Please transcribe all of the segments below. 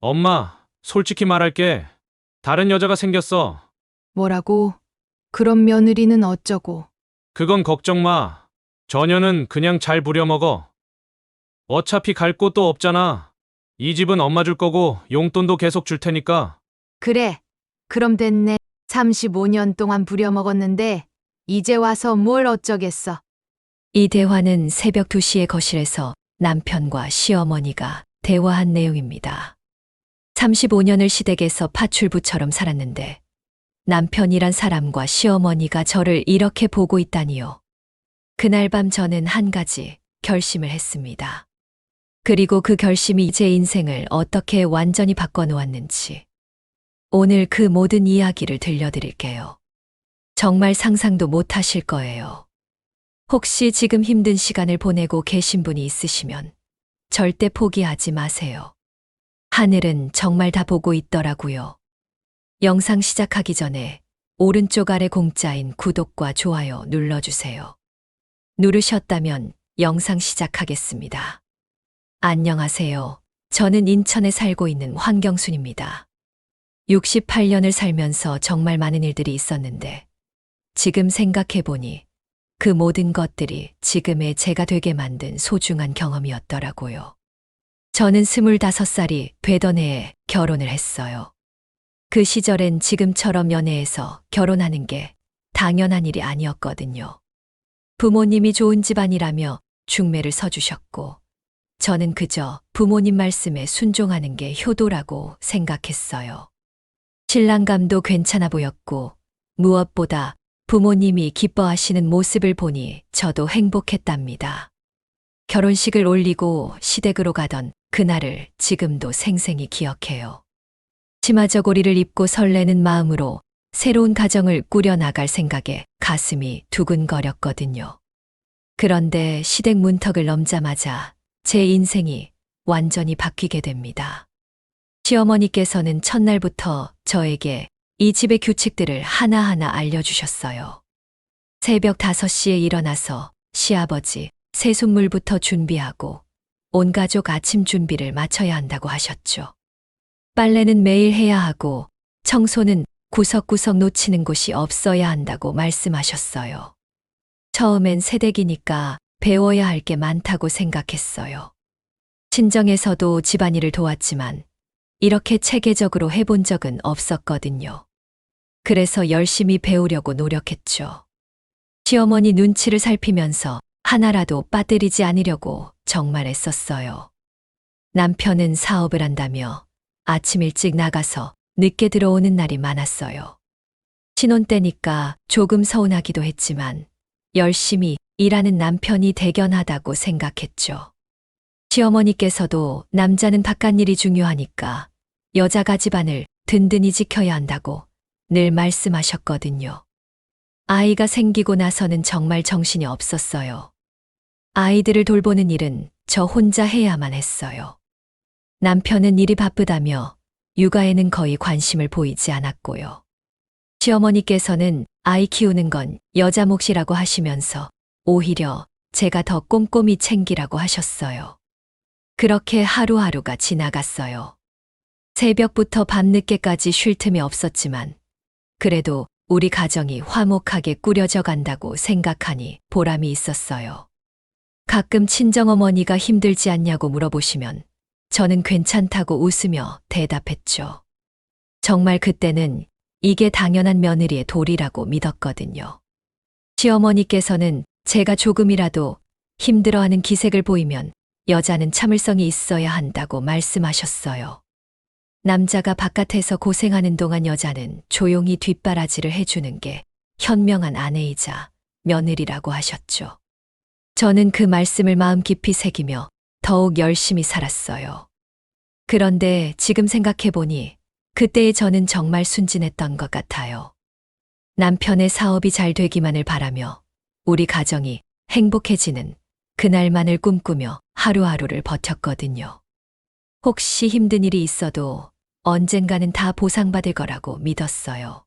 엄마, 솔직히 말할게. 다른 여자가 생겼어. 뭐라고? 그런 며느리는 어쩌고? 그건 걱정 마. 전혀는 그냥 잘 부려먹어. 어차피 갈 곳도 없잖아. 이 집은 엄마 줄 거고 용돈도 계속 줄 테니까. 그래. 그럼 됐네. 35년 동안 부려먹었는데 이제 와서 뭘 어쩌겠어. 이 대화는 새벽 2시의 거실에서 남편과 시어머니가 대화한 내용입니다. 35년을 시댁에서 파출부처럼 살았는데 남편이란 사람과 시어머니가 저를 이렇게 보고 있다니요. 그날 밤 저는 한 가지 결심을 했습니다. 그리고 그 결심이 제 인생을 어떻게 완전히 바꿔놓았는지 오늘 그 모든 이야기를 들려드릴게요. 정말 상상도 못 하실 거예요. 혹시 지금 힘든 시간을 보내고 계신 분이 있으시면 절대 포기하지 마세요. 하늘은 정말 다 보고 있더라고요. 영상 시작하기 전에 오른쪽 아래 공짜인 구독과 좋아요 눌러주세요. 누르셨다면 영상 시작하겠습니다. 안녕하세요. 저는 인천에 살고 있는 황경순입니다. 68년을 살면서 정말 많은 일들이 있었는데 지금 생각해보니 그 모든 것들이 지금의 제가 되게 만든 소중한 경험이었더라고요. 저는 25살이 되던 해에 결혼을 했어요. 그 시절엔 지금처럼 연애해서 결혼하는 게 당연한 일이 아니었거든요. 부모님이 좋은 집안이라며 중매를 서주셨고, 저는 그저 부모님 말씀에 순종하는 게 효도라고 생각했어요. 신랑감도 괜찮아 보였고, 무엇보다 부모님이 기뻐하시는 모습을 보니 저도 행복했답니다. 결혼식을 올리고 시댁으로 가던 그날을 지금도 생생히 기억해요. 치마 저고리를 입고 설레는 마음으로 새로운 가정을 꾸려나갈 생각에 가슴이 두근거렸거든요. 그런데 시댁 문턱을 넘자마자 제 인생이 완전히 바뀌게 됩니다. 시어머니께서는 첫날부터 저에게 이 집의 규칙들을 하나하나 알려주셨어요. 새벽 5시에 일어나서 시아버지 새순물부터 준비하고 온 가족 아침 준비를 마쳐야 한다고 하셨죠. 빨래는 매일 해야 하고 청소는 구석구석 놓치는 곳이 없어야 한다고 말씀하셨어요. 처음엔 새댁이니까 배워야 할 게 많다고 생각했어요. 친정에서도 집안일을 도왔지만 이렇게 체계적으로 해본 적은 없었거든요. 그래서 열심히 배우려고 노력했죠. 시어머니 눈치를 살피면서 하나라도 빠뜨리지 않으려고 정말 애썼어요. 남편은 사업을 한다며 아침 일찍 나가서 늦게 들어오는 날이 많았어요. 신혼 때니까 조금 서운하기도 했지만 열심히 일하는 남편이 대견하다고 생각했죠. 시어머니께서도 남자는 바깥일이 중요하니까 여자가 집안을 든든히 지켜야 한다고 늘 말씀하셨거든요. 아이가 생기고 나서는 정말 정신이 없었어요. 아이들을 돌보는 일은 저 혼자 해야만 했어요. 남편은 일이 바쁘다며 육아에는 거의 관심을 보이지 않았고요. 시어머니께서는 아이 키우는 건 여자 몫이라고 하시면서 오히려 제가 더 꼼꼼히 챙기라고 하셨어요. 그렇게 하루하루가 지나갔어요. 새벽부터 밤늦게까지 쉴 틈이 없었지만 그래도 우리 가정이 화목하게 꾸려져 간다고 생각하니 보람이 있었어요. 가끔 친정어머니가 힘들지 않냐고 물어보시면 저는 괜찮다고 웃으며 대답했죠. 정말 그때는 이게 당연한 며느리의 도리라고 믿었거든요. 시어머니께서는 제가 조금이라도 힘들어하는 기색을 보이면 여자는 참을성이 있어야 한다고 말씀하셨어요. 남자가 바깥에서 고생하는 동안 여자는 조용히 뒷바라지를 해주는 게 현명한 아내이자 며느리라고 하셨죠. 저는 그 말씀을 마음 깊이 새기며 더욱 열심히 살았어요. 그런데 지금 생각해보니 그때의 저는 정말 순진했던 것 같아요. 남편의 사업이 잘 되기만을 바라며 우리 가정이 행복해지는 그날만을 꿈꾸며 하루하루를 버텼거든요. 혹시 힘든 일이 있어도 언젠가는 다 보상받을 거라고 믿었어요.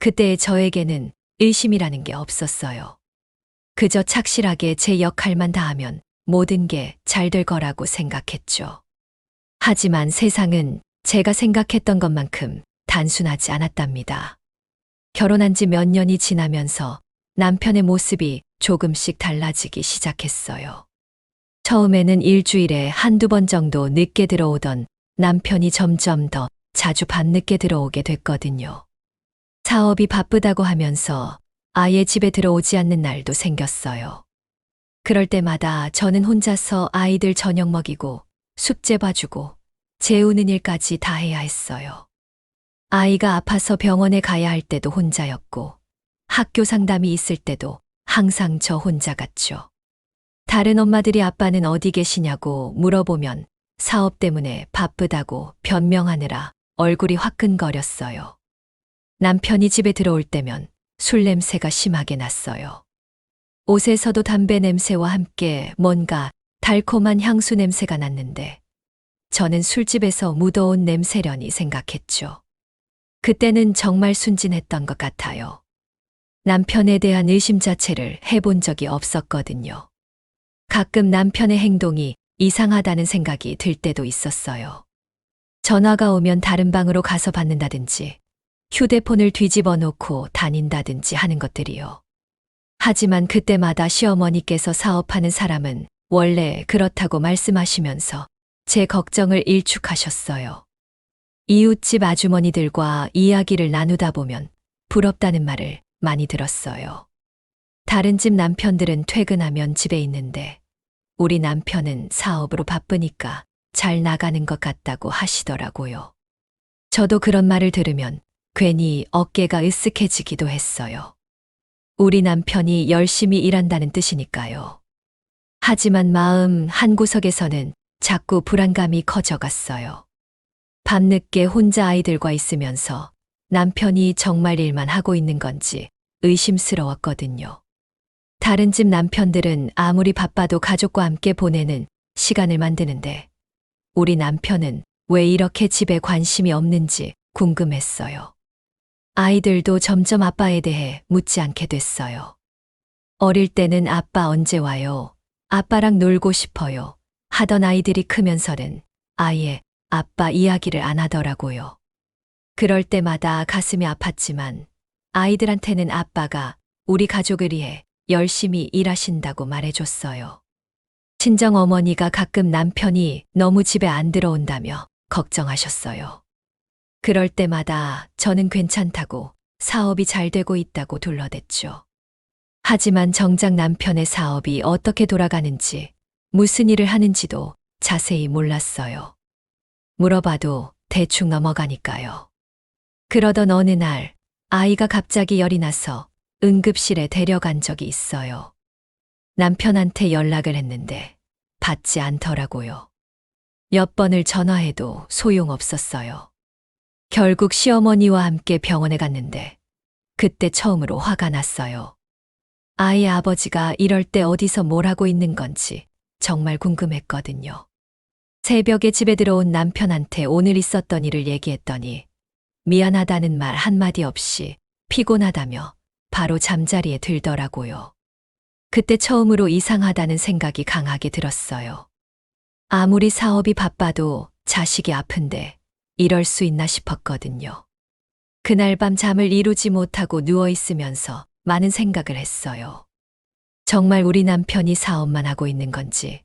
그때의 저에게는 의심이라는 게 없었어요. 그저 착실하게 제 역할만 다하면 모든 게 잘 될 거라고 생각했죠. 하지만 세상은 제가 생각했던 것만큼 단순하지 않았답니다. 결혼한 지 몇 년이 지나면서 남편의 모습이 조금씩 달라지기 시작했어요. 처음에는 일주일에 한두 번 정도 늦게 들어오던 남편이 점점 더 자주 밤늦게 들어오게 됐거든요. 사업이 바쁘다고 하면서 아예 집에 들어오지 않는 날도 생겼어요. 그럴 때마다 저는 혼자서 아이들 저녁 먹이고 숙제 봐주고 재우는 일까지 다 해야 했어요. 아이가 아파서 병원에 가야 할 때도 혼자였고 학교 상담이 있을 때도 항상 저 혼자 갔죠. 다른 엄마들이 아빠는 어디 계시냐고 물어보면 사업 때문에 바쁘다고 변명하느라 얼굴이 화끈거렸어요. 남편이 집에 들어올 때면 술 냄새가 심하게 났어요. 옷에서도 담배 냄새와 함께 뭔가 달콤한 향수 냄새가 났는데 저는 술집에서 묻어온 냄새려니 생각했죠. 그때는 정말 순진했던 것 같아요. 남편에 대한 의심 자체를 해본 적이 없었거든요. 가끔 남편의 행동이 이상하다는 생각이 들 때도 있었어요. 전화가 오면 다른 방으로 가서 받는다든지 휴대폰을 뒤집어 놓고 다닌다든지 하는 것들이요. 하지만 그때마다 시어머니께서 사업하는 사람은 원래 그렇다고 말씀하시면서 제 걱정을 일축하셨어요. 이웃집 아주머니들과 이야기를 나누다 보면 부럽다는 말을 많이 들었어요. 다른 집 남편들은 퇴근하면 집에 있는데 우리 남편은 사업으로 바쁘니까 잘 나가는 것 같다고 하시더라고요. 저도 그런 말을 들으면 괜히 어깨가 으쓱해지기도 했어요. 우리 남편이 열심히 일한다는 뜻이니까요. 하지만 마음 한 구석에서는 자꾸 불안감이 커져갔어요. 밤늦게 혼자 아이들과 있으면서 남편이 정말 일만 하고 있는 건지 의심스러웠거든요. 다른 집 남편들은 아무리 바빠도 가족과 함께 보내는 시간을 만드는데 우리 남편은 왜 이렇게 집에 관심이 없는지 궁금했어요. 아이들도 점점 아빠에 대해 묻지 않게 됐어요. 어릴 때는 아빠 언제 와요? 아빠랑 놀고 싶어요. 하던 아이들이 크면서는 아예 아빠 이야기를 안 하더라고요. 그럴 때마다 가슴이 아팠지만 아이들한테는 아빠가 우리 가족을 위해 열심히 일하신다고 말해줬어요. 친정 어머니가 가끔 남편이 너무 집에 안 들어온다며 걱정하셨어요. 그럴 때마다 저는 괜찮다고 사업이 잘 되고 있다고 둘러댔죠. 하지만 정작 남편의 사업이 어떻게 돌아가는지, 무슨 일을 하는지도 자세히 몰랐어요. 물어봐도 대충 넘어가니까요. 그러던 어느 날 아이가 갑자기 열이 나서 응급실에 데려간 적이 있어요. 남편한테 연락을 했는데 받지 않더라고요. 몇 번을 전화해도 소용없었어요. 결국 시어머니와 함께 병원에 갔는데 그때 처음으로 화가 났어요. 아이 아버지가 이럴 때 어디서 뭘 하고 있는 건지 정말 궁금했거든요. 새벽에 집에 들어온 남편한테 오늘 있었던 일을 얘기했더니 미안하다는 말 한마디 없이 피곤하다며 바로 잠자리에 들더라고요. 그때 처음으로 이상하다는 생각이 강하게 들었어요. 아무리 사업이 바빠도 자식이 아픈데 이럴 수 있나 싶었거든요. 그날 밤 잠을 이루지 못하고 누워 있으면서 많은 생각을 했어요. 정말 우리 남편이 사업만 하고 있는 건지,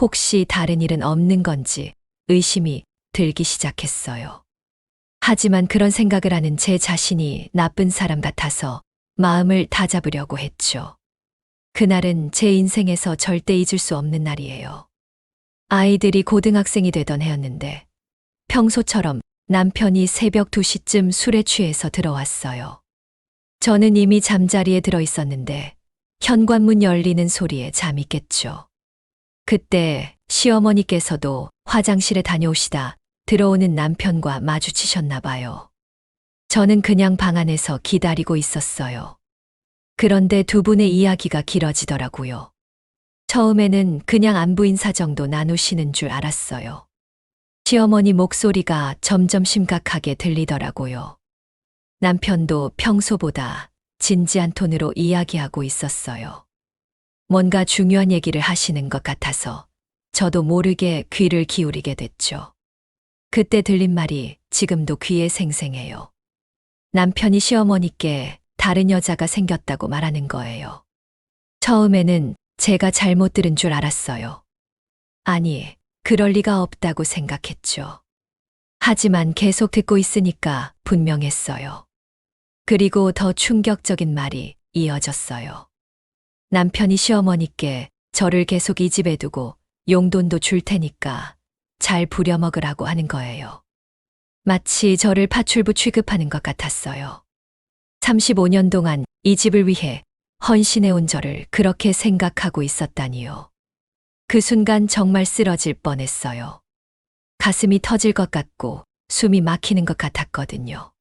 혹시 다른 일은 없는 건지 의심이 들기 시작했어요. 하지만 그런 생각을 하는 제 자신이 나쁜 사람 같아서 마음을 다잡으려고 했죠. 그날은 제 인생에서 절대 잊을 수 없는 날이에요. 아이들이 고등학생이 되던 해였는데 평소처럼 남편이 새벽 2시쯤 술에 취해서 들어왔어요. 저는 이미 잠자리에 들어 있었는데 현관문 열리는 소리에 잠이 깼죠. 그때 시어머니께서도 화장실에 다녀오시다 들어오는 남편과 마주치셨나 봐요. 저는 그냥 방 안에서 기다리고 있었어요. 그런데 두 분의 이야기가 길어지더라고요. 처음에는 그냥 안부 인사 정도 나누시는 줄 알았어요. 시어머니 목소리가 점점 심각하게 들리더라고요. 남편도 평소보다 진지한 톤으로 이야기하고 있었어요. 뭔가 중요한 얘기를 하시는 것 같아서 저도 모르게 귀를 기울이게 됐죠. 그때 들린 말이 지금도 귀에 생생해요. 남편이 시어머니께 다른 여자가 생겼다고 말하는 거예요. 처음에는 제가 잘못 들은 줄 알았어요. 아니, 그럴 리가 없다고 생각했죠. 하지만 계속 듣고 있으니까 분명했어요. 그리고 더 충격적인 말이 이어졌어요. 남편이 시어머니께 저를 계속 이 집에 두고 용돈도 줄 테니까 잘 부려먹으라고 하는 거예요. 마치 저를 파출부 취급하는 것 같았어요. 35년 동안 이 집을 위해 헌신해온 저를 그렇게 생각하고 있었다니요. 그 순간 정말 쓰러질 뻔했어요. 가슴이 터질 것 같고 숨이 막히는 것 같았거든요.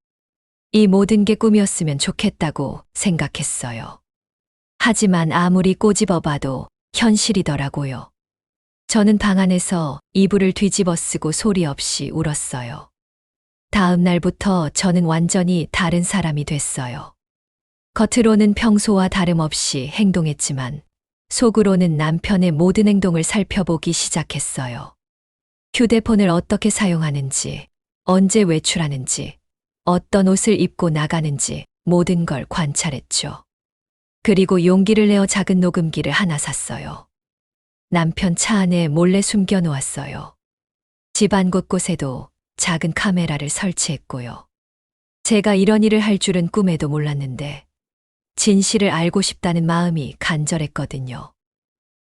이 모든 게 꿈이었으면 좋겠다고 생각했어요. 하지만 아무리 꼬집어 봐도 현실이더라고요. 저는 방 안에서 이불을 뒤집어 쓰고 소리 없이 울었어요. 다음 날부터 저는 완전히 다른 사람이 됐어요. 겉으로는 평소와 다름없이 행동했지만 속으로는 남편의 모든 행동을 살펴보기 시작했어요. 휴대폰을 어떻게 사용하는지, 언제 외출하는지, 어떤 옷을 입고 나가는지 모든 걸 관찰했죠. 그리고 용기를 내어 작은 녹음기를 하나 샀어요. 남편 차 안에 몰래 숨겨 놓았어요. 집안 곳곳에도 작은 카메라를 설치했고요. 제가 이런 일을 할 줄은 꿈에도 몰랐는데 진실을 알고 싶다는 마음이 간절했거든요.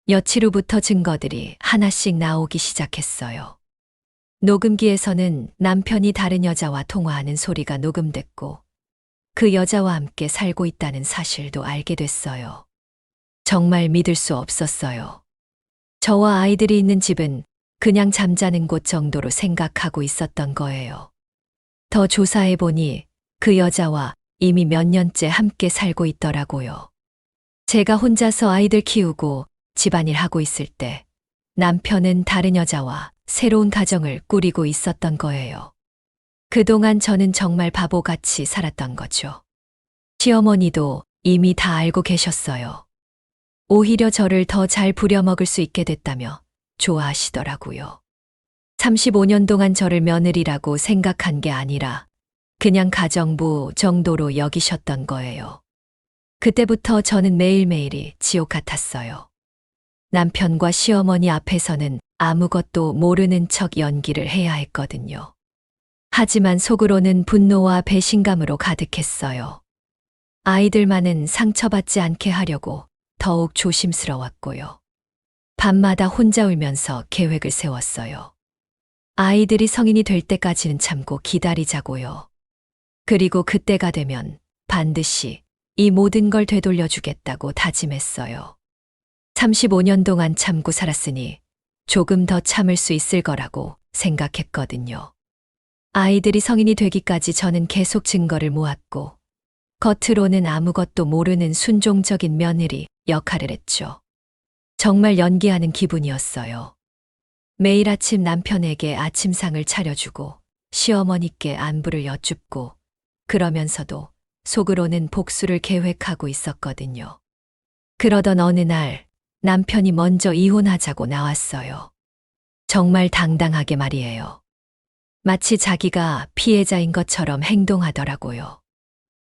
며칠 후부터 증거들이 하나씩 나오기 시작했어요. 녹음기에서는 남편이 다른 여자와 통화하는 소리가 녹음됐고 그 여자와 함께 살고 있다는 사실도 알게 됐어요. 정말 믿을 수 없었어요. 저와 아이들이 있는 집은 그냥 잠자는 곳 정도로 생각하고 있었던 거예요. 더 조사해 보니 그 여자와 이미 몇 년째 함께 살고 있더라고요. 제가 혼자서 아이들 키우고 집안일 하고 있을 때 남편은 다른 여자와 새로운 가정을 꾸리고 있었던 거예요. 그동안 저는 정말 바보같이 살았던 거죠. 시어머니도 이미 다 알고 계셨어요. 오히려 저를 더 잘 부려먹을 수 있게 됐다며 좋아하시더라고요. 35년 동안 저를 며느리라고 생각한 게 아니라 그냥 가정부 정도로 여기셨던 거예요. 그때부터 저는 매일매일이 지옥 같았어요. 남편과 시어머니 앞에서는 아무것도 모르는 척 연기를 해야 했거든요. 하지만 속으로는 분노와 배신감으로 가득했어요. 아이들만은 상처받지 않게 하려고 더욱 조심스러웠고요. 밤마다 혼자 울면서 계획을 세웠어요. 아이들이 성인이 될 때까지는 참고 기다리자고요. 그리고 그때가 되면 반드시 이 모든 걸 되돌려 주겠다고 다짐했어요. 35년 동안 참고 살았으니 조금 더 참을 수 있을 거라고 생각했거든요. 아이들이 성인이 되기까지 저는 계속 증거를 모았고, 겉으로는 아무것도 모르는 순종적인 며느리 역할을 했죠. 정말 연기하는 기분이었어요. 매일 아침 남편에게 아침상을 차려주고, 시어머니께 안부를 여쭙고, 그러면서도 속으로는 복수를 계획하고 있었거든요. 그러던 어느 날 남편이 먼저 이혼하자고 나왔어요. 정말 당당하게 말이에요. 마치 자기가 피해자인 것처럼 행동하더라고요.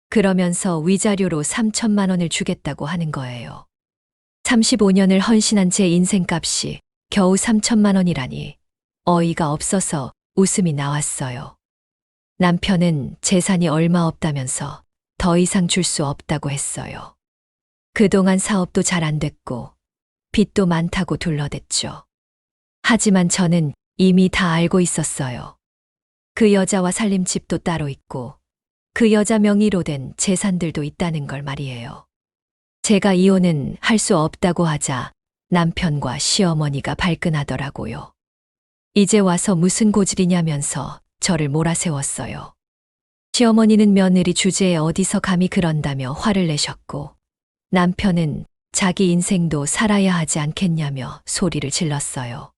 그러면서 위자료로 3천만 원을 주겠다고 하는 거예요. 35년을 헌신한 제 인생값이 겨우 3천만 원이라니 어이가 없어서 웃음이 나왔어요. 남편은 재산이 얼마 없다면서 더 이상 줄 수 없다고 했어요. 그동안 사업도 잘 안 됐고 빚도 많다고 둘러댔죠. 하지만 저는 이미 다 알고 있었어요. 그 여자와 살림 집도 따로 있고 그 여자 명의로 된 재산들도 있다는 걸 말이에요. 제가 이혼은 할 수 없다고 하자 남편과 시어머니가 발끈하더라고요. 이제 와서 무슨 고질이냐면서 저를 몰아세웠어요. 시어머니는 며느리 주제에 어디서 감히 그런다며 화를 내셨고 남편은 자기 인생도 살아야 하지 않겠냐며 소리를 질렀어요.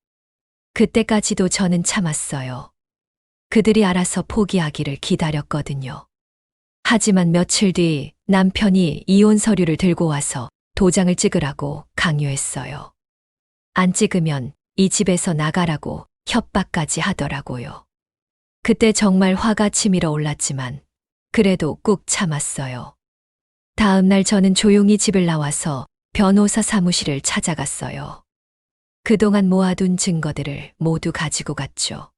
그때까지도 저는 참았어요. 그들이 알아서 포기하기를 기다렸거든요. 하지만 며칠 뒤 남편이 이혼 서류를 들고 와서 도장을 찍으라고 강요했어요. 안 찍으면 이 집에서 나가라고 협박까지 하더라고요. 그때 정말 화가 치밀어 올랐지만 그래도 꾹 참았어요. 다음 날 저는 조용히 집을 나와서 변호사 사무실을 찾아갔어요. 그동안 모아둔 증거들을 모두 가지고 갔죠.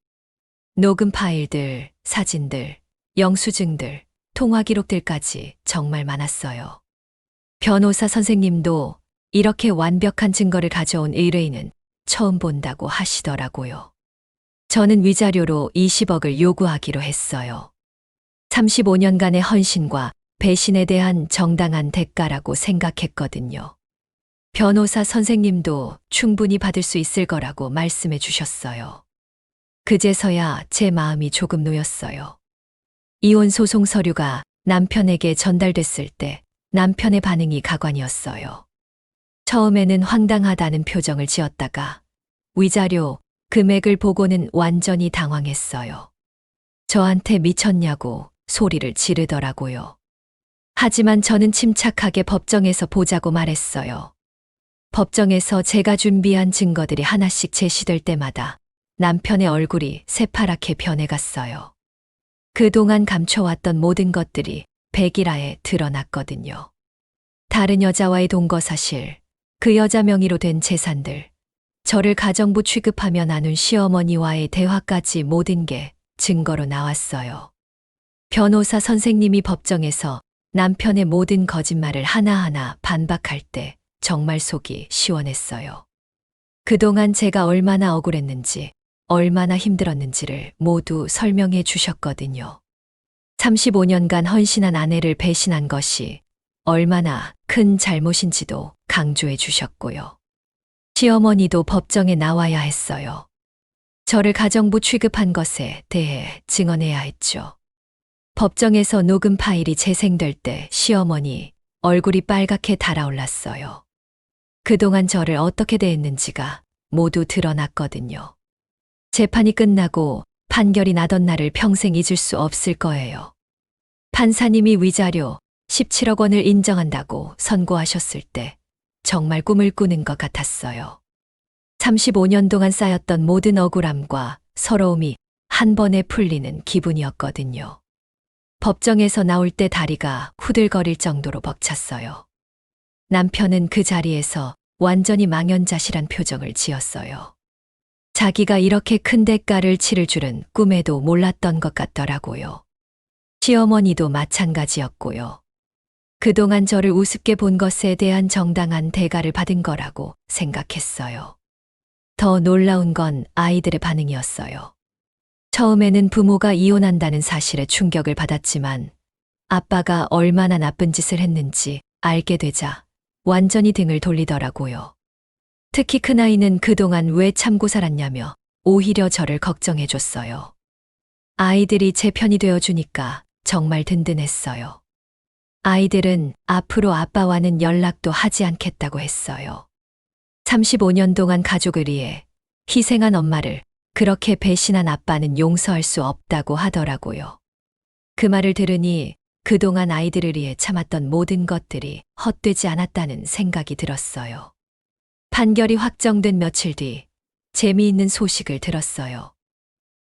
녹음 파일들, 사진들, 영수증들, 통화 기록들까지 정말 많았어요. 변호사 선생님도 이렇게 완벽한 증거를 가져온 의뢰인은 처음 본다고 하시더라고요. 저는 위자료로 20억을 요구하기로 했어요. 35년간의 헌신과 배신에 대한 정당한 대가라고 생각했거든요. 변호사 선생님도 충분히 받을 수 있을 거라고 말씀해 주셨어요. 그제서야 제 마음이 조금 놓였어요. 이혼 소송 서류가 남편에게 전달됐을 때 남편의 반응이 가관이었어요. 처음에는 황당하다는 표정을 지었다가 위자료, 금액을 보고는 완전히 당황했어요. 저한테 미쳤냐고 소리를 지르더라고요. 하지만 저는 침착하게 법정에서 보자고 말했어요. 법정에서 제가 준비한 증거들이 하나씩 제시될 때마다 남편의 얼굴이 새파랗게 변해갔어요. 그동안 감춰왔던 모든 것들이 백일화에 드러났거든요. 다른 여자와의 동거 사실, 그 여자 명의로 된 재산들, 저를 가정부 취급하며 나눈 시어머니와의 대화까지 모든 게 증거로 나왔어요. 변호사 선생님이 법정에서 남편의 모든 거짓말을 하나하나 반박할 때 정말 속이 시원했어요. 그동안 제가 얼마나 억울했는지, 얼마나 힘들었는지를 모두 설명해 주셨거든요. 35년간 헌신한 아내를 배신한 것이 얼마나 큰 잘못인지도 강조해 주셨고요. 시어머니도 법정에 나와야 했어요. 저를 가정부 취급한 것에 대해 증언해야 했죠. 법정에서 녹음 파일이 재생될 때 시어머니 얼굴이 빨갛게 달아올랐어요. 그동안 저를 어떻게 대했는지가 모두 드러났거든요. 재판이 끝나고 판결이 나던 날을 평생 잊을 수 없을 거예요. 판사님이 위자료 17억 원을 인정한다고 선고하셨을 때 정말 꿈을 꾸는 것 같았어요. 35년 동안 쌓였던 모든 억울함과 서러움이 한 번에 풀리는 기분이었거든요. 법정에서 나올 때 다리가 후들거릴 정도로 벅찼어요. 남편은 그 자리에서 완전히 망연자실한 표정을 지었어요. 자기가 이렇게 큰 대가를 치를 줄은 꿈에도 몰랐던 것 같더라고요. 시어머니도 마찬가지였고요. 그동안 저를 우습게 본 것에 대한 정당한 대가를 받은 거라고 생각했어요. 더 놀라운 건 아이들의 반응이었어요. 처음에는 부모가 이혼한다는 사실에 충격을 받았지만 아빠가 얼마나 나쁜 짓을 했는지 알게 되자 완전히 등을 돌리더라고요. 특히 큰아이는 그동안 왜 참고 살았냐며 오히려 저를 걱정해 줬어요. 아이들이 제 편이 되어주니까 정말 든든했어요. 아이들은 앞으로 아빠와는 연락도 하지 않겠다고 했어요. 35년 동안 가족을 위해 희생한 엄마를 그렇게 배신한 아빠는 용서할 수 없다고 하더라고요. 그 말을 들으니 그동안 아이들을 위해 참았던 모든 것들이 헛되지 않았다는 생각이 들었어요. 판결이 확정된 며칠 뒤 재미있는 소식을 들었어요.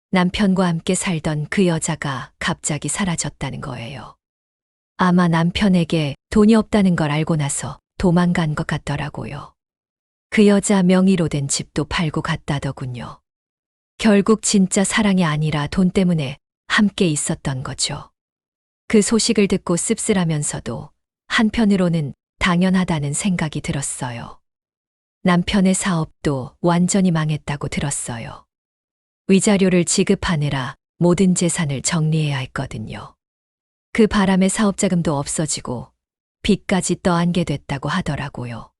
남편과 함께 살던 그 여자가 갑자기 사라졌다는 거예요. 아마 남편에게 돈이 없다는 걸 알고 나서 도망간 것 같더라고요. 그 여자 명의로 된 집도 팔고 갔다더군요. 결국 진짜 사랑이 아니라 돈 때문에 함께 있었던 거죠. 그 소식을 듣고 씁쓸하면서도 한편으로는 당연하다는 생각이 들었어요. 남편의 사업도 완전히 망했다고 들었어요. 위자료를 지급하느라 모든 재산을 정리해야 했거든요. 그 바람에 사업 자금도 없어지고 빚까지 떠안게 됐다고 하더라고요.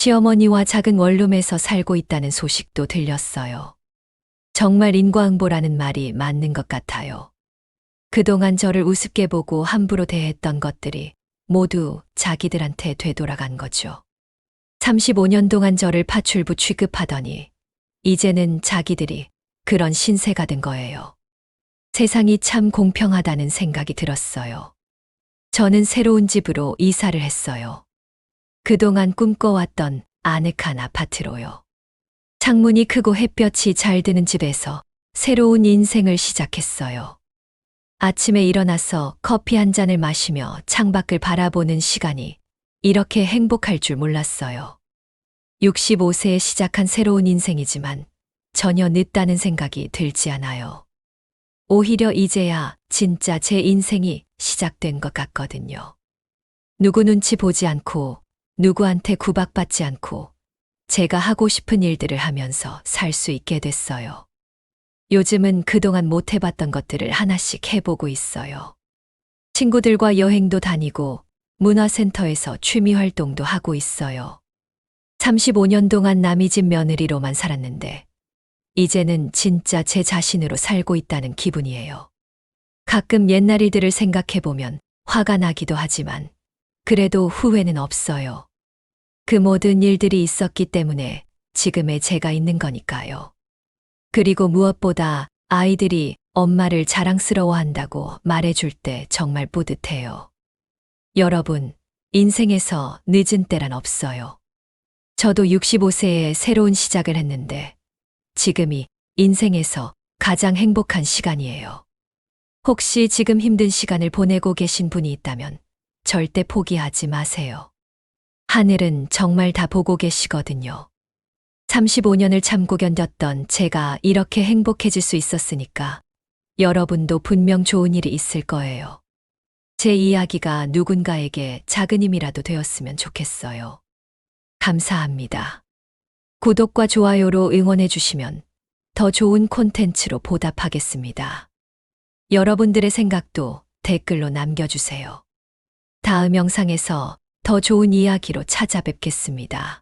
시어머니와 작은 원룸에서 살고 있다는 소식도 들렸어요. 정말 인과응보라는 말이 맞는 것 같아요. 그동안 저를 우습게 보고 함부로 대했던 것들이 모두 자기들한테 되돌아간 거죠. 35년 동안 저를 파출부 취급하더니 이제는 자기들이 그런 신세가 된 거예요. 세상이 참 공평하다는 생각이 들었어요. 저는 새로운 집으로 이사를 했어요. 그동안 꿈꿔왔던 아늑한 아파트로요. 창문이 크고 햇볕이 잘 드는 집에서 새로운 인생을 시작했어요. 아침에 일어나서 커피 한 잔을 마시며 창밖을 바라보는 시간이 이렇게 행복할 줄 몰랐어요. 65세에 시작한 새로운 인생이지만 전혀 늦다는 생각이 들지 않아요. 오히려 이제야 진짜 제 인생이 시작된 것 같거든요. 누구 눈치 보지 않고 누구한테 구박받지 않고 제가 하고 싶은 일들을 하면서 살 수 있게 됐어요. 요즘은 그동안 못 해봤던 것들을 하나씩 해보고 있어요. 친구들과 여행도 다니고 문화센터에서 취미 활동도 하고 있어요. 35년 동안 남의 집 며느리로만 살았는데 이제는 진짜 제 자신으로 살고 있다는 기분이에요. 가끔 옛날 일들을 생각해보면 화가 나기도 하지만 그래도 후회는 없어요. 그 모든 일들이 있었기 때문에 지금의 제가 있는 거니까요. 그리고 무엇보다 아이들이 엄마를 자랑스러워 한다고 말해줄 때 정말 뿌듯해요. 여러분, 인생에서 늦은 때란 없어요. 저도 65세에 새로운 시작을 했는데 지금이 인생에서 가장 행복한 시간이에요. 혹시 지금 힘든 시간을 보내고 계신 분이 있다면 절대 포기하지 마세요. 하늘은 정말 다 보고 계시거든요. 35년을 참고 견뎠던 제가 이렇게 행복해질 수 있었으니까 여러분도 분명 좋은 일이 있을 거예요. 제 이야기가 누군가에게 작은 힘이라도 되었으면 좋겠어요. 감사합니다. 구독과 좋아요로 응원해 주시면 더 좋은 콘텐츠로 보답하겠습니다. 여러분들의 생각도 댓글로 남겨주세요. 다음 영상에서 더 좋은 이야기로 찾아뵙겠습니다.